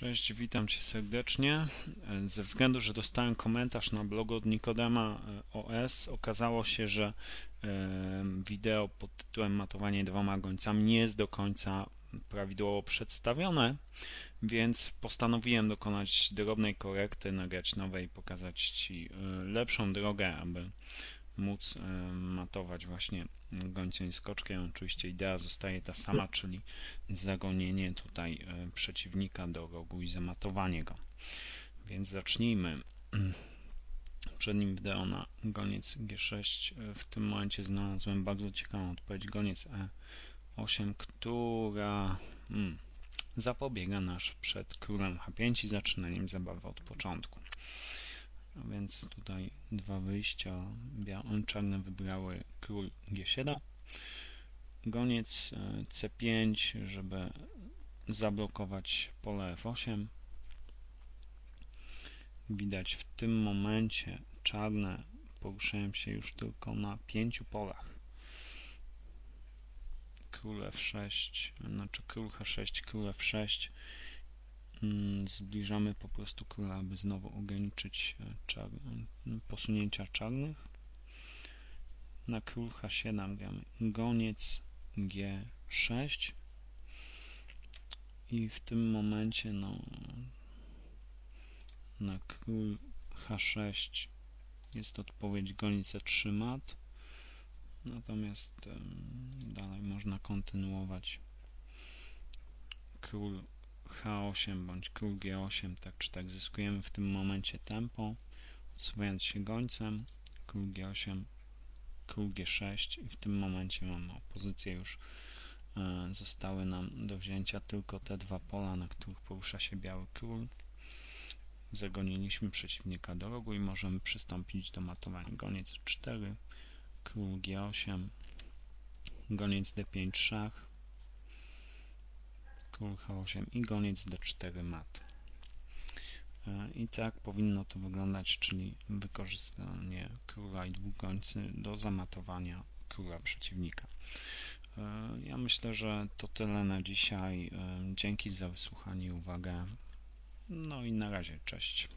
Cześć, witam Cię serdecznie. Ze względu, że dostałem komentarz na blogu od Nikodema e, OS, okazało się, że e, wideo pod tytułem Matowanie dwoma gońcami nie jest do końca prawidłowo przedstawione, więc postanowiłem dokonać drobnej korekty, nagrać nowe i pokazać Ci e, lepszą drogę, aby móc matować właśnie gońcem skoczkiem. Oczywiście idea zostaje ta sama, czyli zagonienie tutaj przeciwnika do rogu i zamatowanie go. Więc zacznijmy. Przednim wideo na goniec G6 w tym momencie znalazłem bardzo ciekawą odpowiedź goniec E8, która hmm, zapobiega nasz przed królem H5 i zaczynaniem zabawy od początku. A więc tutaj dwa wyjścia. Czarne wybrały król G7. Goniec e, C5, żeby zablokować pole F8. Widać w tym momencie czarne poruszają się już tylko na pięciu polach. Król F6, znaczy król H6, król F6 Mm, zbliżamy po prostu króla, aby znowu ograniczyć e, czar posunięcia czarnych. Na król H7 gramy goniec G6 i w tym momencie no, na król H6 jest odpowiedź goniec E3 mat natomiast dalej można kontynuować. Król H8 bądź król G8, tak czy tak zyskujemy w tym momencie tempo, odsuwając się gońcem, król G8, król G6 i w tym momencie mamy opozycję już e, zostały nam do wzięcia tylko te dwa pola, na których porusza się biały król. Zagoniliśmy przeciwnika do rogu i możemy przystąpić do matowania. Goniec 4, król G8, goniec D5 szach, król H8 i goniec D4 mat. E, I tak powinno to wyglądać, czyli wykorzystanie króla i dwóch gońcy do zamatowania króla przeciwnika. E, ja myślę, że to tyle na dzisiaj. E, dzięki za wysłuchanie i uwagę. No i na razie, cześć.